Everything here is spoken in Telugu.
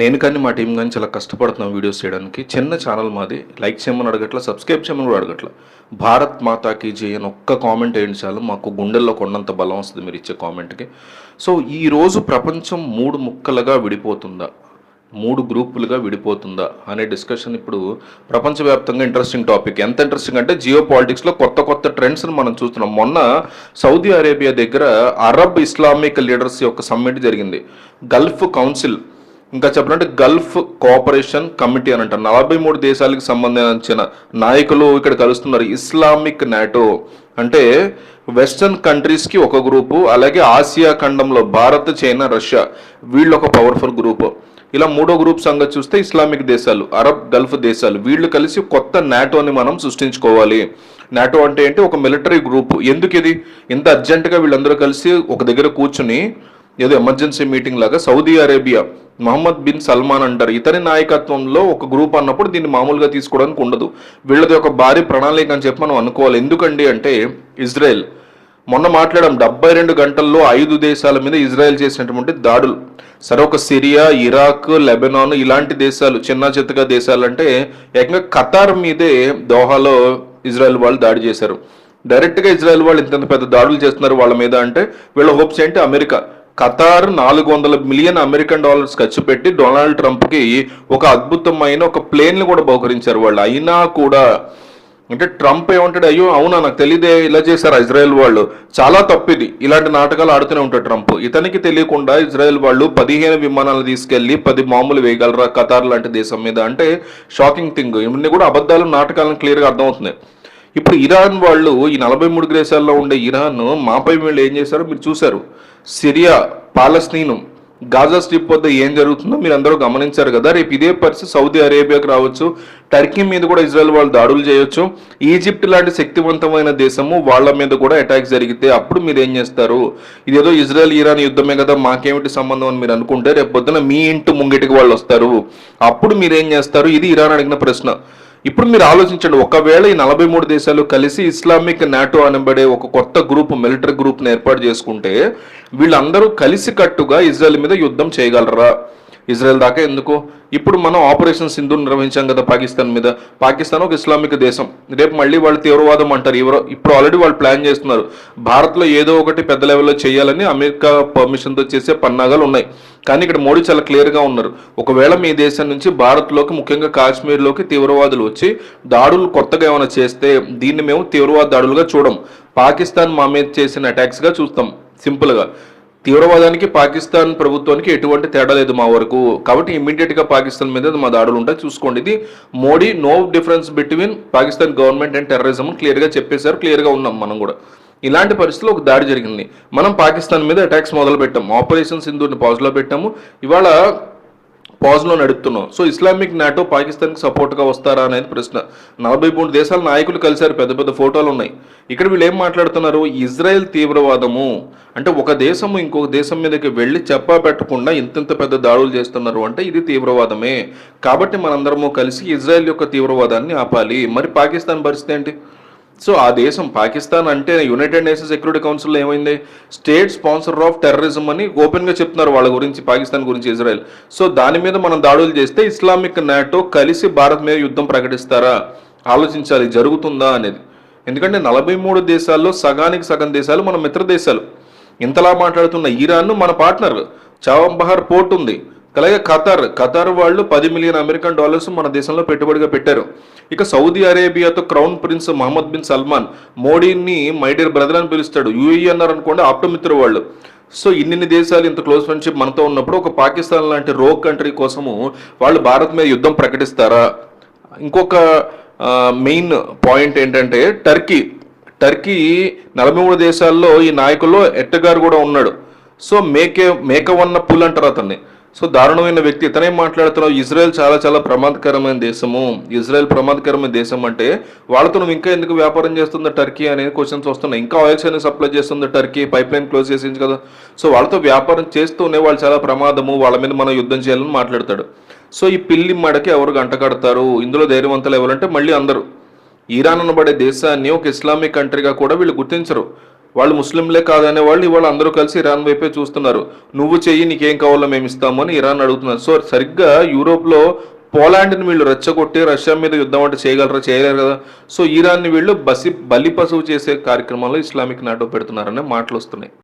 నేను కానీ మా టీం కానీ చాలా కష్టపడుతున్నాం వీడియోస్ చేయడానికి. చిన్న ఛానల్ మాది. లైక్ చేయమని అడగట్ల సబ్స్క్రైబ్ చేయమని కూడా అడగట్ల. భారత్ మాతాకి జై ఒక్క కామెంట్ వేయండి చాలు. మాకు గుండెల్లో కొండంత బలం వస్తుంది మీరు ఇచ్చే కామెంట్కి. సో ఈ రోజు ప్రపంచం మూడు ముక్కలుగా విడిపోతుందా? మూడు గ్రూపులుగా విడిపోతుందా? అనే డిస్కషన్ ఇప్పుడు ప్రపంచవ్యాప్తంగా ఇంట్రెస్టింగ్ టాపిక్ ఎంత ఇంట్రెస్టింగ్ అంటే జియో పాలిటిక్స్లో కొత్త కొత్త ట్రెండ్స్ని మనం చూస్తున్నాం. మొన్న సౌదీ అరేబియా దగ్గర అరబ్ ఇస్లామిక్ లీడర్స్ యొక్క సమ్మిట్ జరిగింది. గల్ఫ్ కౌన్సిల్ ఇంకా చెప్పాలంటే గల్ఫ్ కోఆపరేషన్ కమిటీ అని అంటారు. నలభై మూడు దేశాలకు సంబంధించిన నాయకులు ఇక్కడ కలుస్తున్నారు. ఇస్లామిక్ నాటో అంటే వెస్టర్న్ కంట్రీస్కి ఒక గ్రూపు అలాగే ఆసియా ఖండంలో భారత్ చైనా రష్యా వీళ్ళు ఒక పవర్ఫుల్ గ్రూప్. ఇలా మూడో గ్రూప్ సంగతి చూస్తే ఇస్లామిక్ దేశాలు అరబ్ గల్ఫ్ దేశాలు వీళ్ళు కలిసి కొత్త నాటోని మనం సృష్టించుకోవాలి. నాటో అంటే ఏంటి? ఒక మిలిటరీ గ్రూప్. ఎందుకు ఇది? ఇంత అర్జెంటుగా వీళ్ళందరూ కలిసి ఒక దగ్గర కూర్చుని ఏదో ఎమర్జెన్సీ మీటింగ్ లాగా Saudi Arabia Mohammed bin Salman అంటారు. ఇతని నాయకత్వంలో ఒక గ్రూప్ అన్నప్పుడు దీన్ని మామూలుగా తీసుకోవడానికి ఉండదు. వీళ్ళది ఒక భారీ ప్రణాళిక అని చెప్పి మనం అనుకోవాలి. ఎందుకండి అంటే ఇజ్రాయెల్ మొన్న మాట్లాడాం. డెబ్బై రెండు గంటల్లో ఐదు దేశాల మీద ఇజ్రాయెల్ చేసినటువంటి దాడులు. సరే ఒక సిరియా ఇరాక్ లెబనాన్ ఇలాంటి దేశాలు చిన్న చిత్తగా దేశాలు అంటే ఏకంగా ఖతార్ మీదే దోహాలో ఇజ్రాయెల్ వాళ్ళు దాడి చేశారు. డైరెక్ట్గా ఇజ్రాయెల్ వాళ్ళు ఇంత పెద్ద దాడులు చేస్తున్నారు వాళ్ళ మీద అంటే వీళ్ళ హోప్స్ ఏంటి? అమెరికా. ఖతార్ నాలుగు వందల మిలియన్ అమెరికన్ డాలర్స్ ఖర్చు పెట్టి డొనాల్డ్ ట్రంప్కి ఒక అద్భుతమైన ఒక ప్లేన్లు కూడా బహుకరించారు వాళ్ళు. అయినా కూడా అంటే ట్రంప్ ఏమంటాడు అయ్యో అవునా నాకు తెలియదే ఇలా చేశారు ఇజ్రాయెల్ వాళ్ళు? చాలా తప్పిది. ఇలాంటి నాటకాలు ఆడుతూనే ఉంటాడు ట్రంప్. ఇతనికి తెలియకుండా ఇజ్రాయెల్ వాళ్ళు పదిహేను విమానాలు తీసుకెళ్ళి పది మామూలు వేయగలరా ఖతార్ లాంటి దేశం మీద? అంటే షాకింగ్ థింగ్. ఇవన్నీ కూడా అబద్ధాలు నాటకాలను క్లియర్గా అర్థమవుతున్నాయి. ఇప్పుడు ఇరాన్ వాళ్ళు ఈ నలభై మూడు దేశాల్లో ఉండే ఇరాన్ మాపై వీళ్ళు ఏం చేశారో మీరు చూశారు. సిరియా పాలస్తీను గాజా స్ట్రిప్ వద్ద ఏం జరుగుతుందో మీరు అందరూ గమనించారు కదా. రేపు ఇదే పరిస్థితి సౌదీ అరేబియాకి రావచ్చు. టర్కీ మీద కూడా ఇజ్రాయెల్ వాళ్ళు దాడులు చేయొచ్చు. ఈజిప్ట్ లాంటి శక్తివంతమైన దేశము వాళ్ళ మీద కూడా అటాక్ జరిగితే అప్పుడు మీరు ఏం చేస్తారు? ఇదేదో ఇజ్రాయెల్ ఇరాన్ యుద్ధమే కదా మాకేమిటి సంబంధం అని మీరు అనుకుంటే రేపు పొద్దున మీ ఇంటి ముంగిటికి వాళ్ళు వస్తారు. అప్పుడు మీరు ఏం చేస్తారు? ఇది ఇరాన్ అడిగిన ప్రశ్న. ఇప్పుడు మీరు ఆలోచించండి ఒకవేళ ఈ నలభై మూడు దేశాలు కలిసి ఇస్లామిక్ నాటో అనబడే ఒక కొత్త గ్రూప్ మిలిటరీ గ్రూప్ని ఏర్పాటు చేసుకుంటే వీళ్ళందరూ కలిసి కట్టుగా ఇజ్రాయెల్ మీద యుద్ధం చేయగలరా? ఇజ్రాయెల్ దాకా ఎందుకు? ఇప్పుడు మనం ఆపరేషన్ సింధు నిర్వహించాం కదా పాకిస్తాన్ మీద. పాకిస్తాన్ ఒక ఇస్లామిక్ దేశం. రేపు మళ్ళీ వాళ్ళు తీవ్రవాదం అంటారు. ఎవరో ఇప్పుడు ఆల్రెడీ వాళ్ళు ప్లాన్ చేస్తున్నారు. భారత్లో ఏదో ఒకటి పెద్ద లెవెల్లో చేయాలని అమెరికా పర్మిషన్తో చేసే పన్నాగాలు ఉన్నాయి. కానీ ఇక్కడ మోడీ చాలా క్లియర్గా ఉన్నారు. ఒకవేళ మీ దేశం నుంచి భారత్లోకి ముఖ్యంగా కాశ్మీర్లోకి తీవ్రవాదులు వచ్చి దాడులు కొత్తగా ఏమైనా చేస్తే దీన్ని మేము తీవ్రవాద దాడులుగా చూడం. పాకిస్తాన్ మా మీద చేసిన అటాక్స్గా చూస్తాం. సింపుల్గా తీవ్రవాదానికి పాకిస్తాన్ ప్రభుత్వానికి ఎటువంటి తేడా లేదు మా వరకు. కాబట్టి ఇమ్మీడియట్గా పాకిస్తాన్ మీద మా దాడులు ఉంటాయి. చూసుకోండి ఇది Modi no difference between Pakistan government and terrorism క్లియర్గా చెప్పేశారు. క్లియర్గా ఉన్నాం మనం కూడా. ఇలాంటి పరిస్థితుల్లో ఒక దాడి జరిగింది. మనం పాకిస్తాన్ మీద అటాక్స్ మొదలు పెట్టాము ఆపరేషన్ సింధుని పాజ్లో పెట్టాము. ఇవాళ పాజ్లో నడుపుతున్నాం. సో ఇస్లామిక్ నాటో పాకిస్తాన్కి సపోర్ట్గా వస్తారా అనేది ప్రశ్న. నలభై మూడు దేశాల నాయకులు కలిశారు పెద్ద పెద్ద ఫోటోలు ఉన్నాయి. ఇక్కడ వీళ్ళు ఏం మాట్లాడుతున్నారు? ఇజ్రాయెల్ తీవ్రవాదము. అంటే ఒక దేశము ఇంకొక దేశం మీదకి వెళ్ళి చెప్పా పెట్టకుండా ఇంతింత పెద్ద దాడులు చేస్తున్నారు అంటే ఇది తీవ్రవాదమే. కాబట్టి మనందరము కలిసి ఇజ్రాయెల్ యొక్క తీవ్రవాదాన్ని ఆపాలి. మరి పాకిస్తాన్ పరిస్థితి ఏంటి? సో ఆ దేశం పాకిస్తాన్ అంటే యునైటెడ్ నేషన్స్ సెక్యూరిటీ కౌన్సిల్లో ఏమైంది? స్టేట్ స్పాన్సర్ ఆఫ్ టెర్రరిజం అని ఓపెన్గా చెప్తున్నారు వాళ్ళ గురించి పాకిస్తాన్ గురించి ఇజ్రాయెల్ సో దాని మీద మనం దాడులు చేస్తే ఇస్లామిక్ నాటో కలిసి భారత్ మీద యుద్ధం ప్రకటిస్తారా? ఆలోచించాలి జరుగుతుందా అనేది. ఎందుకంటే నలభై మూడు దేశాల్లో సగానికి సగం దేశాలు మన మిత్ర దేశాలు ఇంతలా మాట్లాడుతున్న ఇరాన్ మన పార్ట్నర్ చావంబహార్ పోర్ట్ ఉంది. అలాగే ఖతార్ ఖతార్ వాళ్ళు పది మిలియన్ అమెరికన్ డాలర్స్ మన దేశంలో పెట్టుబడిగా పెట్టారు. ఇక Saudi అరేబియాతో crown prince Mohammed bin Salman మోడీని మైడియర్ బ్రదర్ అని పిలుస్తాడు. యూఏఈ అన్నారు అనుకోండి ఆప్టమిత్ర వాళ్ళు. సో ఇన్ని దేశాలు ఇంత క్లోజ్ ఫ్రెండ్షిప్ మనతో ఉన్నప్పుడు ఒక పాకిస్తాన్ లాంటి రోగ్ కంట్రీ కోసము వాళ్ళు భారత్ మీద యుద్ధం ప్రకటిస్తారా? ఇంకొక మెయిన్ పాయింట్ ఏంటంటే టర్కీ. టర్కీ నలభై మూడు దేశాల్లో ఈ నాయకుల్లో ఎట్టగారు కూడా ఉన్నాడు. సో మేకే మేక వన్న పుల్ అంటారు అతన్ని. సో దారుణమైన వ్యక్తి ఇతనే మాట్లాడుతున్నావు? ఇజ్రాయెల్ చాలా చాలా ప్రమాదకరమైన దేశము. ఇజ్రాయెల్ ప్రమాదకరమైన దేశం అంటే వాళ్ళతో నువ్వు ఇంకా ఎందుకు వ్యాపారం చేస్తుంది టర్కీ అనేది క్వశ్చన్స్ వస్తున్నాయి. ఇంకా ఆయిల్స్ అనేది సప్లై చేస్తుంది టర్కీ పైప్ లైన్ క్లోజ్ చేసింది కదా. సో వాళ్ళతో వ్యాపారం చేస్తూనే వాళ్ళు చాలా ప్రమాదము వాళ్ళ మీద మనం యుద్ధం చేయాలని మాట్లాడతాడు. సో ఈ పిల్లి మడకి ఎవరు గంట కడతారు? ఇందులో ధైర్యవంతులు ఎవరంటే మళ్ళీ అందరూ. ఇరాన్ అనబడే దేశాన్ని ఒక ఇస్లామిక్ కంట్రీగా కూడా వీళ్ళు గుర్తించరు. వాళ్ళు ముస్లింలే కాదనే వాళ్ళు ఇవాళ అందరూ కలిసి ఇరాన్ వైపే చూస్తున్నారు. నువ్వు చెయ్యి నీకేం కావాలో మేము ఇస్తాము అని ఇరాన్ అడుగుతున్నారు. సో సరిగ్గా యూరోప్లో పోలాండ్ని వీళ్ళు రెచ్చగొట్టి రష్యా మీద యుద్ధం అంటే చేయగలరా చేయలేరు కదా? సో ఇరాన్ని వీళ్ళు బసి బలి పశువు చేసే కార్యక్రమంలో ఇస్లామిక్ నాటో పెడుతున్నారనే మాటలు వస్తున్నాయి.